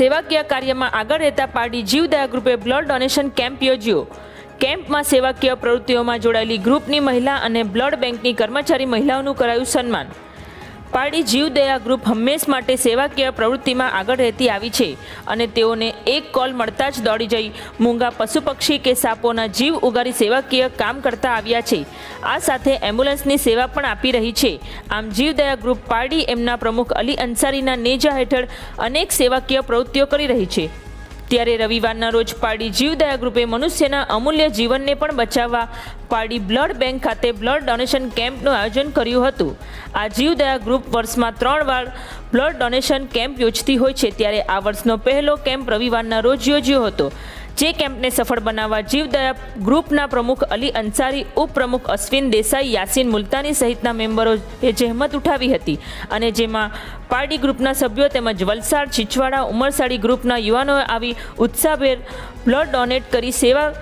સેવાકીય કાર્યમાં આગળ રહેતા પાર્ટી જીવદયા ગ્રુપે બ્લડ ડોનેશન કેમ્પ યોજ્યો. કેમ્પમાં સેવાકીય પ્રવૃત્તિઓમાં જોડાયેલી ગ્રુપની મહિલા અને બ્લડ બેંકની કર્મચારી મહિલાઓનું કરાયું સન્માન. પારડી જીવદયા ગ્રુપ હંમેશ માટે સેવાકીય પ્રવૃત્તિમાં આગળ રહેતી આવી છે અને તેઓને એક કોલ મળતા જ દોડી જઈ મૂંગા પશુ પક્ષી કે સાપોના જીવ ઉગારી સેવાકીય કામ કરતા આવ્યા છે. આ સાથે એમ્બ્યુલન્સની સેવા પણ આપી રહી છે. આમ જીવદયા ગ્રુપ પારડી એમના પ્રમુખ અલી અંસારીના નેજા હેઠળ અનેક સેવાકીય પ્રવૃત્તિઓ કરી રહી છે. ત્યારે રવિવારના રોજ પારડી જીવદયા ગ્રુપે મનુષ્યના અમૂલ્ય જીવનને પણ બચાવવા પારડી બ્લડ બેંક ખાતે બ્લડ ડોનેશન કેમ્પનું આયોજન કર્યું હતું. આ જીવદયા ગ્રુપ વર્ષમાં ત્રણ વાર બ્લડ ડોનેશન કેમ્પ યોજતી હોય છે. ત્યારે આ વર્ષનો પહેલો કેમ્પ રવિવારના રોજ યોજ્યો હતો. જે કેમ્પને સફળ બનાવવા જીવદયા ગ્રુપના પ્રમુખ અલી અંસારી, ઉપપ્રમુખ અશ્વિન દેસાઈ, યાસીન મુલતાની સહિતના મેમ્બરોએ જહેમત ઉઠાવી હતી. અને જેમાં પારડી ગ્રુપના સભ્યો તેમજ વલસાડ, છીછવાડા, ઉમરસાડી ગ્રુપના યુવાનોએ આવી ઉત્સાહભેર બ્લડ ડોનેટ કરી સેવા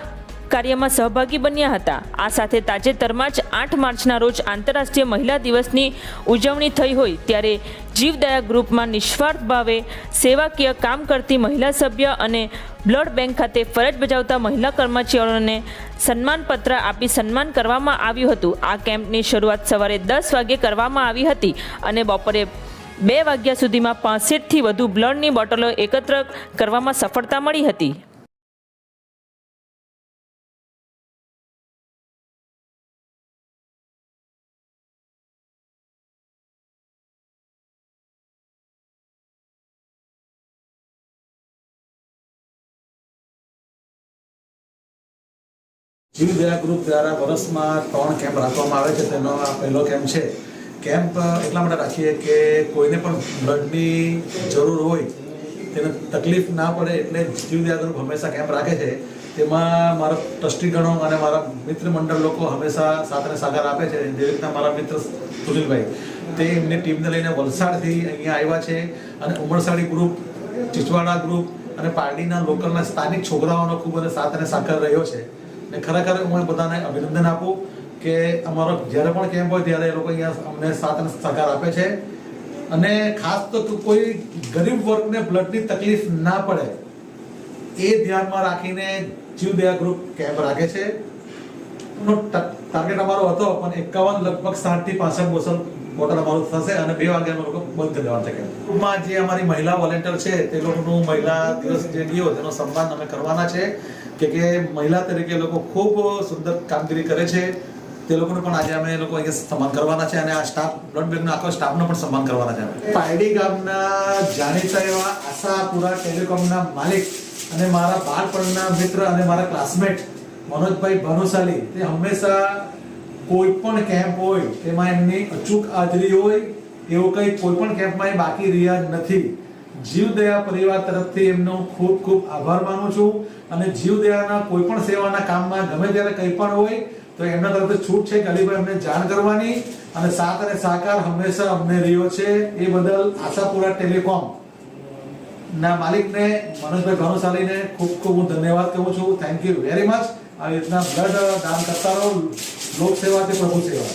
કાર્યમાં સહભાગી બન્યા હતા. આ સાથે તાજેતરમાં જ આઠ માર્ચના રોજ આંતરરાષ્ટ્રીય મહિલા દિવસની ઉજવણી થઈ હોય ત્યારે જીવદયા ગ્રુપમાં નિસ્વાર્થ ભાવે સેવાકીય કામ કરતી મહિલા સભ્ય અને બ્લડ બેંક ખાતે ફરજ બજાવતા મહિલા કર્મચારીઓને સન્માનપત્ર આપી સન્માન કરવામાં આવ્યું હતું. આ કેમ્પની શરૂઆત સવારે દસ વાગે કરવામાં આવી હતી અને બપોરે બે વાગ્યા સુધીમાં પાસઠથી વધુ બ્લડની બોટલો એકત્ર કરવામાં સફળતા મળી હતી. જીવદયા ગ્રુપ દ્વારા વર્ષમાં ત્રણ કેમ્પ રાખવામાં આવે છે. તેનો આ પહેલો કેમ્પ છે. કેમ્પ એટલા માટે રાખીએ કે કોઈને પણ બ્લડની જરૂર હોય, તેને તકલીફ ના પડે એટલે જીવદયા ગ્રુપ હંમેશા કેમ્પ રાખે છે. તેમાં મારા ટ્રસ્ટીગણો અને મારા મિત્ર મંડળ લોકો હંમેશા સાથે સાકાર આપે છે. જે રીતના મારા મિત્ર સુનિલભાઈ, તે એમની ટીમને લઈને વલસાડથી અહીંયા આવ્યા છે અને ઉમરસાડી ગ્રુપ ચીચવાડા ગ્રુપ અને પારડીના લોકલના સ્થાનિક છોકરાઓનો ખૂબ અને સાથ અને સાકાર રહ્યો છે. ને ખરેખર હું બધાને અભિનંદન આપું કે અમારો જ્યારે પણ કેમ્પ હોય ત્યારે એ લોકો અહીંયા અમને સાથ સહકાર આપે છે. અને ખાસ તો કોઈ ગરીબ વર્ગને બ્લડની તકલીફ ના પડે, એ ધ્યાનમાં રાખીને જીવદયા ગ્રુપ કેમ્પ રાખે છે. નો ટાર્ગેટ અમારો હતો, પણ એકાવન લગભગ સાઠથી પાસઠ બોટલ બોટલ અમારું થશે અને બે વાગે અમે લોકો બંધ કરી દેવાના છે ટૂંકમાં જે અમારી મહિલા વોલેન્ટિયર છે, તે લોકોનું મહિલા દિવસ જે ગયો, તેનો સન્માન અમે કરવાના છે. કે કે મહિલા તરીકે લોકો ખૂબ સુંદર કામગીરી કરે છે તે લોકોને પણ આજે અમે લોકો અહીંયા સન્માન કરવાના છે અને આ સ્ટાફ, બ્લડ બેંકના આખો સ્ટાફનો પણ સન્માન કરવાના છે અમે. ગામના જાણીતા એવા આશાપુરા ટેલિકોમના માલિક અને મારા બાળપણના મિત્ર અને મારા ક્લાસમેટ મનોજભાઈ ભાનુશાલી તે હંમેશા કોઈ પણ કેમ્પ હોય, તેમાં એમની અચૂક હાજરી હોય, એવું કંઈ કોઈ પણ કેમ્પમાં એ બાકી રહ્યા નથી જીવદયા પરિવાર તરફથી એમનો ખૂબ ખૂબ આભાર માનું છું. અને જીવદયાના કોઈ પણ સેવાના કામમાં ગમે ત્યારે કંઈ પણ હોય, તો એમના તરફથી છૂટ છે ગલીભાઈ અમને જાણ કરવાની. અને સાથ અને સહકાર હંમેશા અમને રહ્યો છે. એ બદલ આશાપુરા ટેલિકોમ ના માલિકને, મનોજભાઈ ભાનુશાલીને ખૂબ ખૂબ હું ધન્યવાદ કહું છું. થેન્ક યુ વેરી મચ આવી રીતના બ્લડ દાન કરતા રહો. લોક સેવા કે પ્રભુ સેવા.